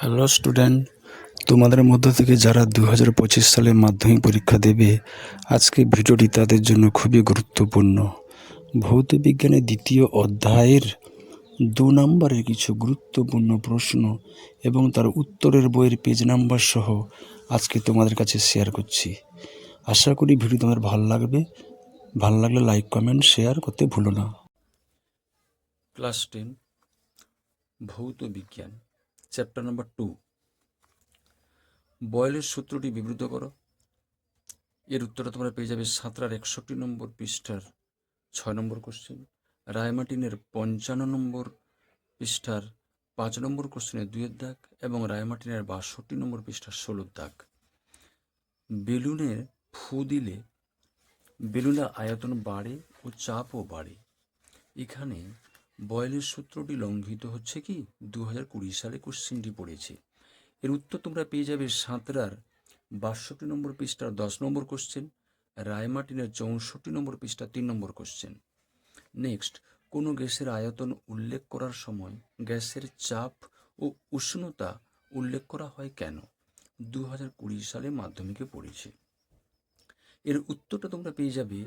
Hello student, তোমাদের মধ্য থেকে যারা দু হাজার পঁচিশ সালে মাধ্যমিক পরীক্ষা দেবে, আজকে ভিডিওটি তাদের জন্য খুবই গুরুত্বপূর্ণ। ভৌত বিজ্ঞানের দ্বিতীয় অধ্যায়ের দু নম্বরের কিছু গুরুত্বপূর্ণ প্রশ্ন এবং তার উত্তরের বইয়ের পেজ নাম্বার সহ আজকে তোমাদের কাছে শেয়ার করছি। আশা করি ভিডিও তোমাদের ভালো লাগবে। ভালো লাগলে লাইক কমেন্ট শেয়ার করতে ভুলো না। ক্লাস টেন, ভৌত বিজ্ঞান। চ্যাপ্টার নাম্বার টু বয়েলের সূত্রটি বিবৃত করো। এর উত্তরটা তোমরা পেয়ে যাবে সাঁতরার একষট্টি নম্বর পৃষ্ঠার ছয় নম্বর কোশ্চেন রায়মার্টিনের পঞ্চান্ন নম্বর পৃষ্ঠার পাঁচ নম্বর কোশ্চেনের দুইয়ের দাগ এবং রায়মার্টিনের বাষট্টি নম্বর পৃষ্ঠার ষোলোর দাগ। বেলুনে ফু দিলে বেলুনের আয়তন বাড়ে ও চাপও বাড়ে। এখানে বয়েলের সূত্রটি লঙ্ঘিত হচ্ছে কি? দু হাজার কুড়ি সালে কোশ্চেনটি পড়েছে। এর উত্তর তোমরা পেয়ে যাবে সাঁতরার বাষট্টি নম্বর পৃষ্ঠার দশ নম্বর কোশ্চেন রায়মার্টিনের চৌষট্টি নম্বর পৃষ্ঠা তিন নম্বর কোশ্চেন। নেক্সট, কোনো গ্যাসের আয়তন উল্লেখ করার সময় গ্যাসের চাপ ও উষ্ণতা উল্লেখ করা হয় কেন? দু হাজার কুড়ি সালে মাধ্যমিকে পড়েছে। এর উত্তরটা তোমরা পেয়ে যাবে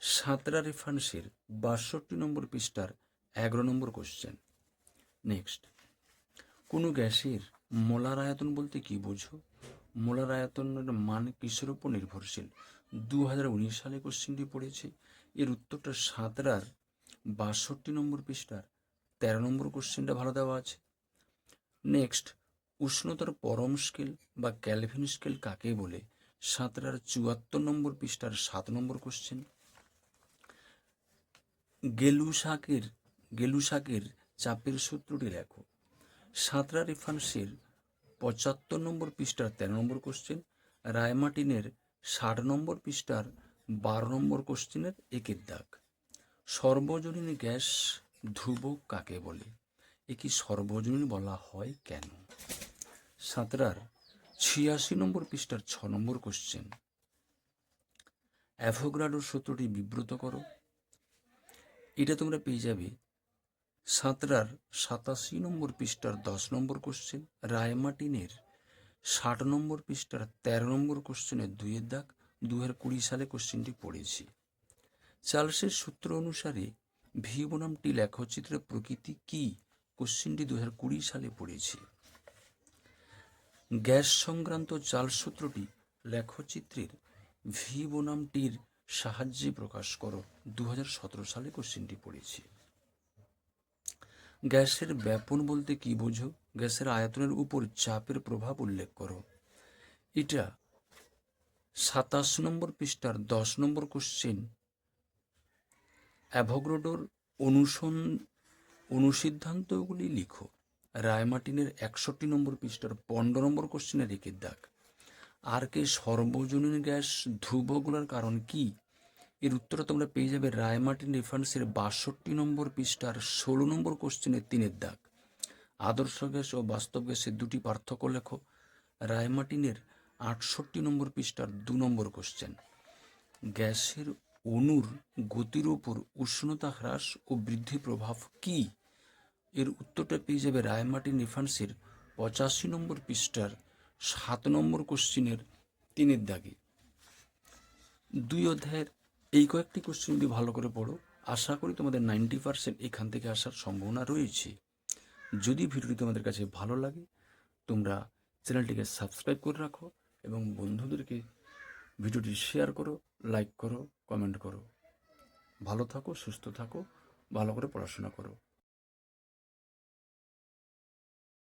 সাঁতরা রেফারেন্সের বাষট্টি নম্বর পৃষ্ঠার এগারো নম্বর কোশ্চেন নেক্সট কোনো গ্যাসের মোলার আয়তন বলতে কি বোঝো? মোলার আয়তনের মান কিসের উপর নির্ভরশীল? দু হাজার উনিশ সালে কোশ্চেনটি পড়েছে। এর উত্তরটা সাঁতরার বাষট্টি নম্বর পৃষ্ঠার তেরো নম্বর কোশ্চেনটা ভালো দেওয়া আছে। নেক্সট উষ্ণতার পরম স্কেল বা ক্যালভিন স্কেল কাকে বলে? সাঁতরার চুয়াত্তর নম্বর পৃষ্ঠার সাত নম্বর কোশ্চেন গেলু শাকের গেলু শাকের চাপের সূত্রটি লেখো। সাঁতরা রেফারেন্সের পঁচাত্তর নম্বর পৃষ্ঠার তেরো নম্বর কোশ্চেন রায়মার্টিনের ষাট নম্বর পৃষ্ঠার বারো নম্বর কোশ্চেনের একের দাগ। সর্বজনীন গ্যাস ধ্রুবক কাকে বলে? একে সর্বজনীন বলা হয় কেন? সাঁতরার ছিয়াশি নম্বর পৃষ্ঠার ছ নম্বর কোশ্চেন অ্যাভোগ্রাডোর সূত্রটি বিব্রত করো। এটা তোমরা পেয়ে যাবে সাঁতরার সাতাশি নম্বর পৃষ্ঠার দশ নম্বর কোশ্চেন রায়মার্টিনের ষাট নম্বর পৃষ্ঠার তেরো নম্বর কোশ্চেনের দুইয়ের দাগ দু হাজার কুড়ি সালে কোশ্চেনটি পড়েছি। চার্লসের সূত্র অনুসারে ভি বনামটি লেখচিত্রের প্রকৃতি কি কোশ্চেনটি দু হাজার কুড়ি সালে পড়েছি। গ্যাস সংক্রান্ত চাল সূত্রটি লেখচিত্রের ভি সাহায্যে প্রকাশ করো দু হাজার সতেরো সালে কোশ্চেনটি পড়েছি। গ্যাসের ব্যাপন বলতে কি বোঝো? গ্যাসের আয়তনের উপর চাপের প্রভাব উল্লেখ করো। এটা সাতাশ নম্বর পৃষ্ঠার দশ নম্বর কোশ্চেন অ্যাভোগ্রোডোর অনুসন, অনুসিদ্ধান্তগুলি লিখো। রায়মার্টিনের একষট্টি নম্বর পৃষ্ঠার পনেরো নম্বর কোশ্চেনের একের দাগ। আর কে সর্বজনীন গ্যাস ধ্রুবগুলোর কারণ কি? এর উত্তরে তোমরা পেয়ে যাবে রায়মার্টিন রেফারেন্সের বাষট্টি নম্বর পৃষ্ঠার ষোলো নম্বর কোশ্চেনের তিনের দাগ। আদর্শ গ্যাস ও বাস্তব গ্যাসের দুটি পার্থক্য লেখো। রায়মার্টিনের আটষট্টি নম্বর পৃষ্ঠার দু নম্বর কোশ্চেন গ্যাসের অণুর গতির উপর উষ্ণতা হ্রাস ও বৃদ্ধি প্রভাব কি? এর উত্তরটা পেয়ে যাবে রায়মার্টিন রেফারেন্সের পঁচাশি নম্বর পৃষ্ঠার সাত নম্বর কোশ্চিনের তিনের দাগে। দুই অধ্যায়ের এই কয়েকটি কোশ্চেন যদি ভালো করে পড়ো, আশা করি তোমাদের নাইনটি পারসেন্ট এখান থেকে আসার সম্ভাবনা রয়েছে। যদি ভিডিওটি তোমাদের কাছে ভালো লাগে, তোমরা চ্যানেলটিকে সাবস্ক্রাইব করে রাখো এবং বন্ধুদেরকে ভিডিওটি শেয়ার করো লাইক করো কমেন্ট করো। ভালো থাকো, সুস্থ থাকো, ভালো করে পড়াশোনা করো।